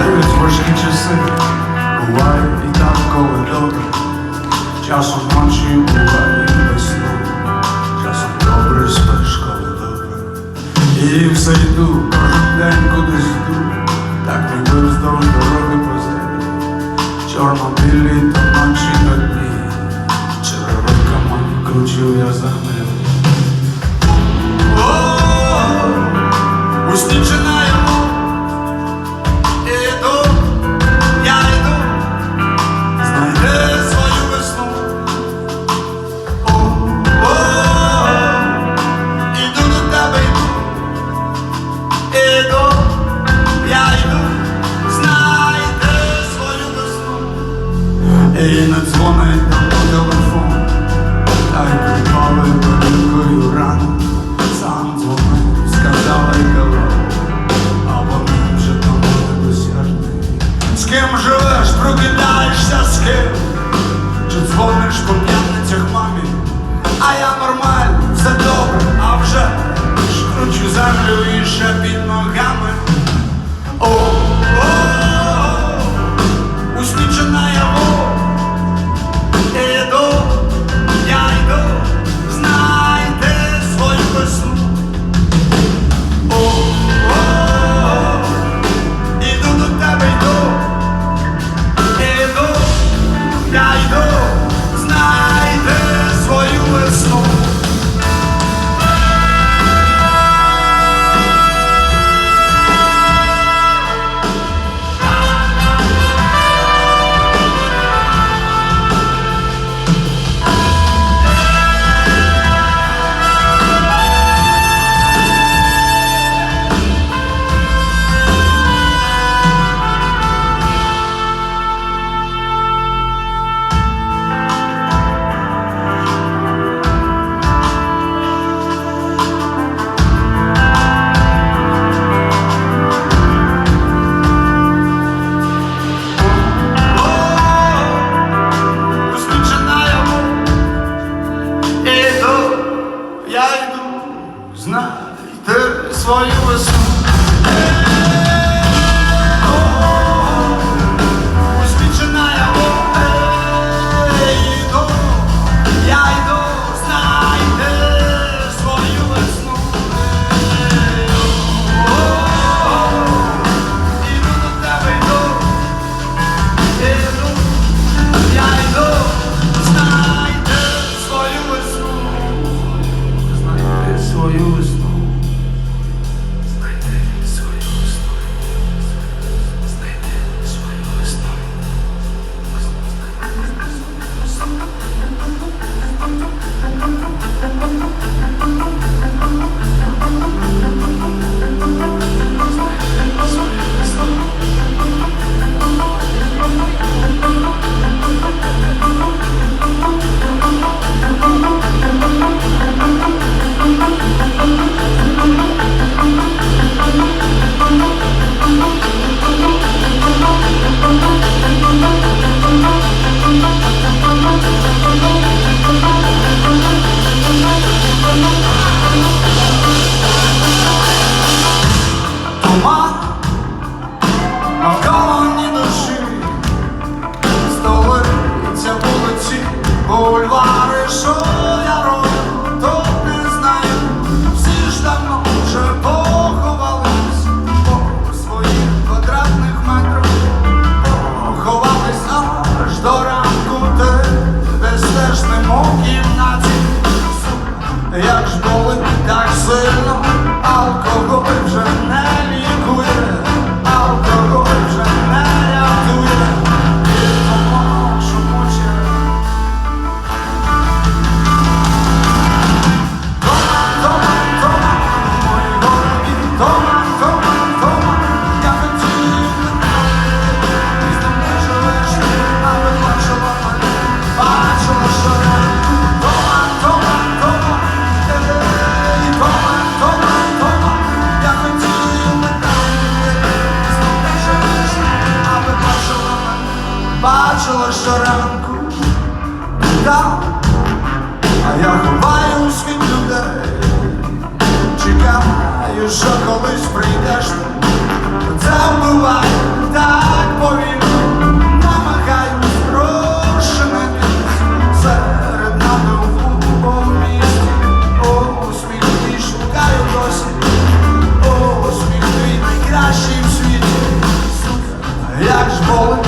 Бувають важкі часи, буває і так, коли добре. Часом ночі буває і без сну, часом добре спиш, коли добре. І все йду, кожен день кудись йду, так ніби вздовж дороги по землі. Чорно-білі то ночі та дні, черевиками кручу я землю. І не дзвонить давно телефон, та й припали великою рану, сам дзвонив, сказала й кого, а вони вже там недосяжний. З ким живеш, прокидаєшся з ким, чи дзвониш по п'ятницях мамі, а я нормально, все добре, а вже шкручу землю і ще під ногами. О, о, о, о, усмічена я Eu azul. water so що колись прийдеш, це буває так повільно, намагаюсь розширити серед нами у місті, о, усміх твій шукаю досі, о, найкращий в світі, як ж болить.